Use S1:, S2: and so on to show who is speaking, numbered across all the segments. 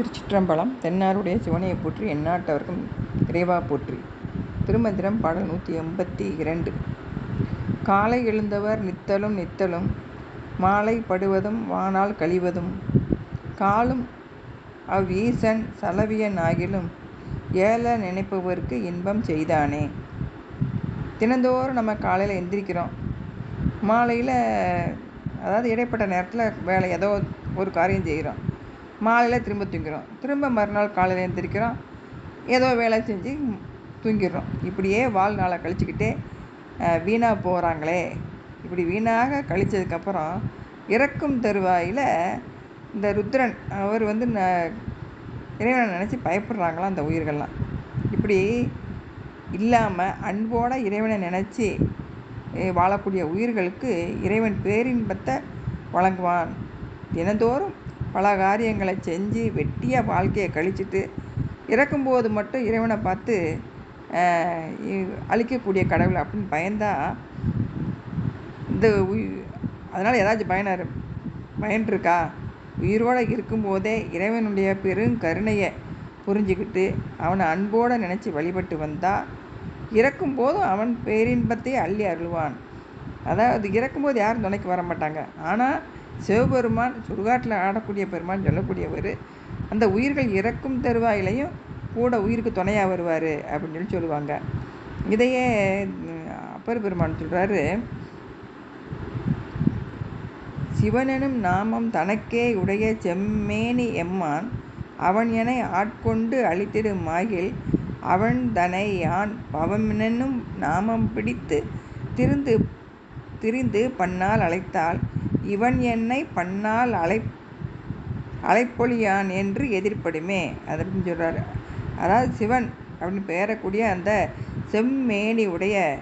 S1: திருச்சிற்றம்பலம் தென்னாருடைய சிவனையை போற்றி எந்நாட்டவர்க்கும் இறைவா போற்றி. திருமந்திரம் பாடல் நூற்றி எண்பத்தி இரண்டு. காலை எழுந்தவர் நித்தலும் நித்தலும் மாலை படுவதும் வானால் கழிவதும். காலும் அவ் ஈசன் சலவியன் ஆகிலும் ஏல நினைப்பவர்க்கு இன்பம் செய்தானே. தினந்தோறும் நம்ம காலையில் எந்திரிக்கிறோம். மாலையில் அதாவது இடைப்பட்ட நேரத்தில் வேலை ஏதோ ஒரு காரியம் செய்கிறோம். மாலையில் திரும்ப தூங்கிறோம் திரும்ப மறுநாள் காலையில் எழுந்திரிக்கிறோம் ஏதோ வேலை செஞ்சு தூங்கிடுறோம். இப்படியே வாழ்நாளை கழிச்சுக்கிட்டே வீணாக போகிறாங்களே இப்படி வீணாக கழித்ததுக்கப்புறம் இறக்கும் தருவாயில் இந்த ருத்ரன் அவர் வந்து ந இறைவனை நினச்சி பயப்படுறாங்களாம் அந்த உயிர்கள்லாம். இப்படி இல்லாமல் அன்போட இறைவனை நினச்சி வாழக்கூடிய உயிர்களுக்கு இறைவன் பேரின்பத்தை வழங்குவான். தினந்தோறும் பல காரியங்களை செஞ்சு வெட்டியாக வாழ்க்கையை கழிச்சிட்டு இறக்கும்போது மட்டும் இறைவனை பார்த்து அழிக்கக்கூடிய கடவுள் அப்படின்னு பயந்தால் இந்த அதனால் ஏதாச்சும் பயனாரு பயன் இருக்கா? உயிரோடு இருக்கும்போதே இறைவனுடைய பெரும் கருணையை புரிஞ்சுக்கிட்டு அவனை அன்போடு நினச்சி வழிபட்டு வந்தால் இறக்கும்போதும் அவன் பேரின்பத்தை அள்ளி அருள்வான். அதாவது இறக்கும்போது யாரும் துணைக்கு வர மாட்டாங்க. ஆனால் சிவபெருமான் சுடுகாட்டில் ஆடக்கூடிய பெருமான் சொல்லக்கூடியவர் அந்த உயிர்கள் இறக்கும் தருவாயிலையும் கூட உயிருக்கு துணையாக வருவார் அப்படின்னு சொல்லி சொல்லுவாங்க. இதையே அப்பர் பெருமான் சொல்கிறாரு சிவனெனும் நாமம் தனக்கே உடைய செம்மேனி எம்மான் அவன் என ஆட்கொண்டு அழித்திடும் மாகில் அவன் தனை யான் பவமெனும் நாமம் பிடித்து திருந்து திரிந்து பண்ணால் அழைத்தால் இவன் என்னை பண்ணால் அழை அழைப்பொழியான் என்று எதிர்ப்படுமே அப்படின்னு சொல்கிறாரு அதாவது சிவன் அப்படின்னு பெயரக்கூடிய அந்த செம்மேனி உடைய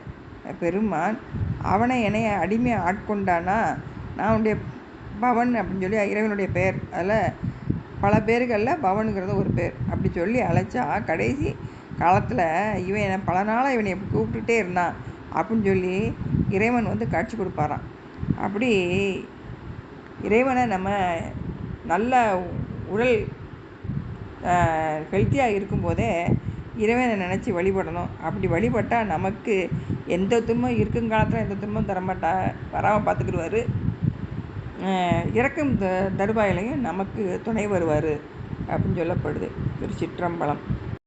S1: பெருமான் அவனை என்னை அடிமை ஆட்கொண்டானா? நான் உடைய பவன் அப்படின்னு சொல்லி இறைவனுடைய பெயர். அதில் பல பேர்களில் பவனுங்கிறது ஒரு பேர். அப்படி சொல்லி அழைச்சா கடைசி காலத்தில் இவன் பல நாளாக இவனை கூப்பிட்டுட்டே இருந்தான். அப்படின்னு சொல்லி இறைவன் வந்து காட்சி கொடுப்பாராம். அப்படி இறைவனை நம்ம நல்ல உடல் ஹெல்த்தியாக இருக்கும்போதே இறைவனை நினச்சி வழிபடணும். அப்படி வழிபட்டால் நமக்கு எந்த துன்பம் இருக்கும் காலத்தில் எந்த துன்பம் தரமாட்டா வராமல் பார்த்துக்கிடுவார். இறக்கும் த தருவாயிலையும் நமக்கு துணை வருவார் அப்படின்னு சொல்லப்படுது. ஒரு சிற்றம்பலம்